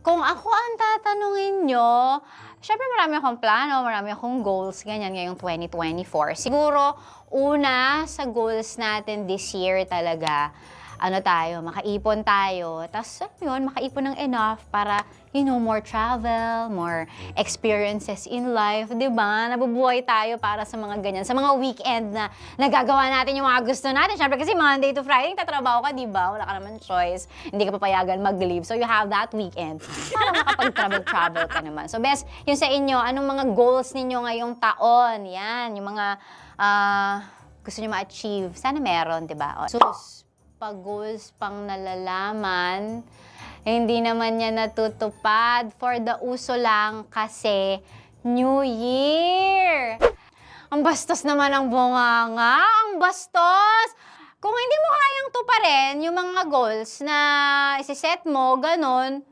Kung ako ang tatanungin nyo, syempre marami akong plano, marami akong goals, ganyan ngayong 2024. Siguro, una sa goals natin this year talaga, ano tayo, makaipon tayo. Tapos, yun, makaipon ng enough para, you know, more travel, more experiences in life, di ba? Nabubuhay tayo para sa mga ganyan. Sa mga weekend na nagagawa natin yung mga gusto natin. Siyempre kasi Monday to Friday, tatrabaho ka, di ba? Wala ka naman choice. Hindi ka papayagan mag-leave. So, you have that weekend para makapag-travel-travel ka naman. So, best, yun sa inyo, anong mga goals ninyo ngayong taon? Yan, yung mga ah, gusto nyo ma-achieve. Sana meron, di ba? Sus, pag goals pang nalalaman, hindi naman niya natutupad. For the uso lang kasi New Year! Ang bastos naman ang bunganga. Ang bastos! Kung hindi mo kayang tuparin yung mga goals na isiset mo, ganon,